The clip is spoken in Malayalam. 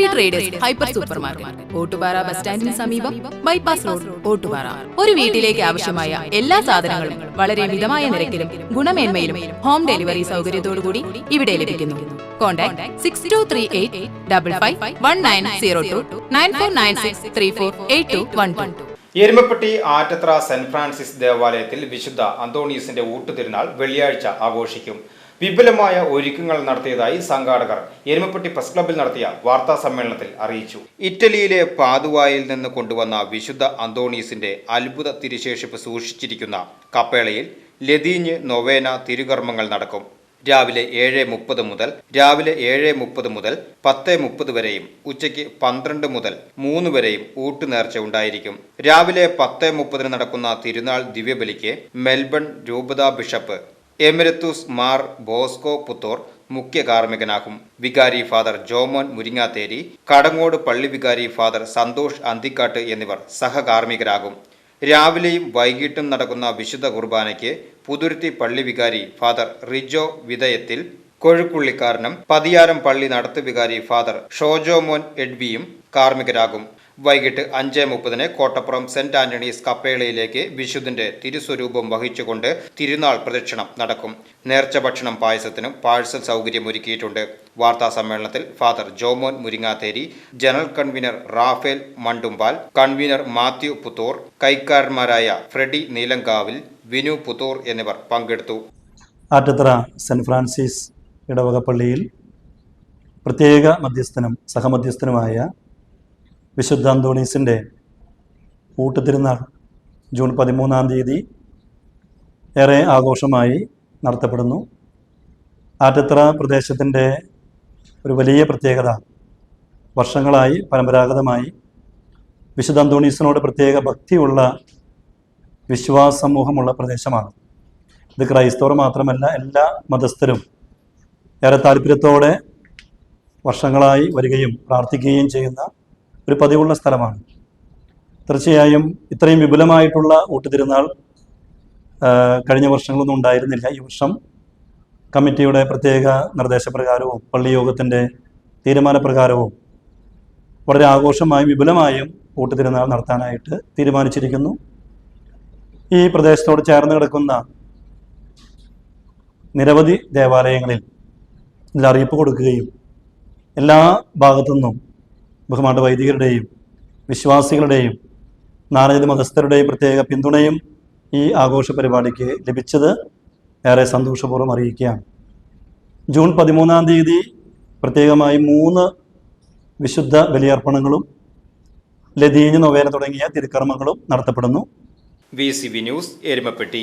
Pattambi traders hyper super market Ottupara bus സ്റ്റാൻഡിന് സമീപം ബൈപ്പാസ് റോഡ് ഓട്ടുപാറ. ഒരു വീട്ടിലേക്ക് ആവശ്യമായ എല്ലാ സാധനങ്ങളും വളരെ മിതമായ നിരക്കിലും ഗുണമേന്മയിലും ഹോം ഡെലിവറി സൗകര്യത്തോടുകൂടി ഇവിടെ ലഭിക്കുന്നു. Contact six two three eight double five one nine zero two nine four nine six three four eight two one two Erumapetty Attathara saint Francis ദേവാലയത്തിൽ വിശുദ്ധ അന്തോണീസിന്റെ ഊട്ടുതിരുനാൾ വെള്ളിയാഴ്ച ആഘോഷിക്കും. വിപുലമായ ഒരുക്കങ്ങൾ നടത്തിയതായി സംഘാടകർ എരുമപ്പെട്ടി പ്രസ് ക്ലബ്ബിൽ നടത്തിയ വാർത്താ സമ്മേളനത്തിൽ അറിയിച്ചു. ഇറ്റലിയിലെ പാതുവായിൽ നിന്ന് കൊണ്ടുവന്ന വിശുദ്ധ അന്തോണീസിന്റെ അത്ഭുത തിരുശേഷിപ്പ് സൂക്ഷിച്ചിരിക്കുന്ന കപ്പേളയിൽ ലതീഞ്ഞ് നൊവേന തിരുകർമ്മങ്ങൾ നടക്കും. രാവിലെ ഏഴ് മുപ്പത് മുതൽ രാവിലെ ഏഴ് മുപ്പത് മുതൽ പത്ത് മുപ്പത് വരെയും ഉച്ചയ്ക്ക് പന്ത്രണ്ട് മുതൽ മൂന്ന് വരെയും ഊട്ടുനേർച്ച ഉണ്ടായിരിക്കും. രാവിലെ പത്ത് മുപ്പതിന് നടക്കുന്ന തിരുനാൾ ദിവ്യബലിക്ക് മെൽബൺ രൂപതാ ബിഷപ്പ് എമിരത്തൂസ് മാർ ബോസ്കോ പുത്തോർ മുഖ്യ കാർമ്മികനാകും. വികാരി ഫാദർ ജോമോൻ മുരിങ്ങാത്തേരി കടങ്ങോട് പള്ളി വികാരി ഫാദർ സന്തോഷ് അന്തിക്കാട്ട് എന്നിവർ സഹകാർമ്മികരാകും. രാവിലെയും വൈകിട്ടും നടക്കുന്ന വിശുദ്ധ കുർബാനയ്ക്ക് പുതുരുത്തി പള്ളി വികാരി ഫാദർ റിജോ വിതയത്തിൽ കൊഴുക്കുള്ളിക്കാരനും പതിയാരം പള്ളി നടത്തുവികാരി ഫാദർ ഷോജോമോൻ എഡ്വിയും കാർമ്മികരാകും. വൈകിട്ട് അഞ്ച് മുപ്പതിന് കോട്ടപ്പുറം സെന്റ് ആന്റണീസ് കപ്പേളയിലേക്ക് വിശുദ്ധന്റെ തിരുസ്വരൂപം വഹിച്ചുകൊണ്ട് തിരുനാൾ പ്രദക്ഷിണം നടക്കും. നേർച്ച ഭക്ഷണം പായസത്തിനും പാഴ്സൽ സൗകര്യം ഒരുക്കിയിട്ടുണ്ട്. വാർത്താ സമ്മേളനത്തിൽ father Jomon Muringatheri general convener Raphael Mandumpal convener Mathew Puthur കൈക്കാരന്മാരായ Freddy Neelankavil Vinu Puthur എന്നിവർ പങ്കെടുത്തു. ആറ്റത്തറ സെന്റ് ഫ്രാൻസിസ് ഇടവക പള്ളിയിൽ പ്രത്യേക മധ്യസ്ഥനും സഹമധ്യസ്ഥനുമായ വിശുദ്ധ അന്തോണീസിന്റെ കൂട്ടുതിരുന്നാൾ ജൂൺ പതിമൂന്നാം തീയതി ഏറെ ആഘോഷമായി നടത്തപ്പെടുന്നു. ആറ്റത്ര പ്രദേശത്തിന്റെ ഒരു വലിയ പ്രത്യേകത വർഷങ്ങളായി പരമ്പരാഗതമായി വിശുദ്ധ അന്തോണീസിനോട് പ്രത്യേക ഭക്തിയുള്ള വിശ്വാസ സമൂഹമുള്ള പ്രദേശമാണ്. ഇത് ക്രൈസ്തവർ മാത്രമല്ല എല്ലാ മതസ്ഥരും ഏറെ താല്പര്യത്തോടെ വർഷങ്ങളായി വരികയും പ്രാർത്ഥിക്കുകയും ചെയ്യുന്ന ഒരു പതിവുള്ള സ്ഥലമാണ്. തീർച്ചയായും ഇത്രയും വിപുലമായിട്ടുള്ള ഊട്ടുതിരുന്നാൾ കഴിഞ്ഞ വർഷങ്ങളൊന്നും ഉണ്ടായിരുന്നില്ല. ഈ വർഷം കമ്മിറ്റിയുടെ പ്രത്യേക നിർദ്ദേശപ്രകാരവും പള്ളി യോഗത്തിന്റെ തീരുമാനപ്രകാരവും വളരെ ആഘോഷമായും വിപുലമായും ഊട്ടുതിരുന്നാൾ നടത്താനായിട്ട് തീരുമാനിച്ചിരിക്കുന്നു. ഈ പ്രദേശത്തോട് ചേർന്ന് കിടക്കുന്ന നിരവധി ദേവാലയങ്ങളിൽ ഇതിൽ അറിയിപ്പ് കൊടുക്കുകയും എല്ലാ ഭാഗത്തുനിന്നും ബഹുമാന വൈദികരുടെയും വിശ്വാസികളുടെയും നാനാജാതി മതസ്ഥരുടെയും പ്രത്യേക പിന്തുണയും ഈ ആഘോഷ പരിപാടിക്ക് ലഭിച്ചത് ഏറെ സന്തോഷപൂർവം അറിയിക്കുകയാണ്. ജൂൺ പതിമൂന്നാം തീയതി പ്രത്യേകമായി മൂന്ന് വിശുദ്ധ ബലിയർപ്പണങ്ങളും ലതീഞ്ഞ് നൊവേന തുടങ്ങിയ തിരുക്കർമ്മങ്ങളും നടത്തപ്പെടുന്നു. V C V news Erumapetty.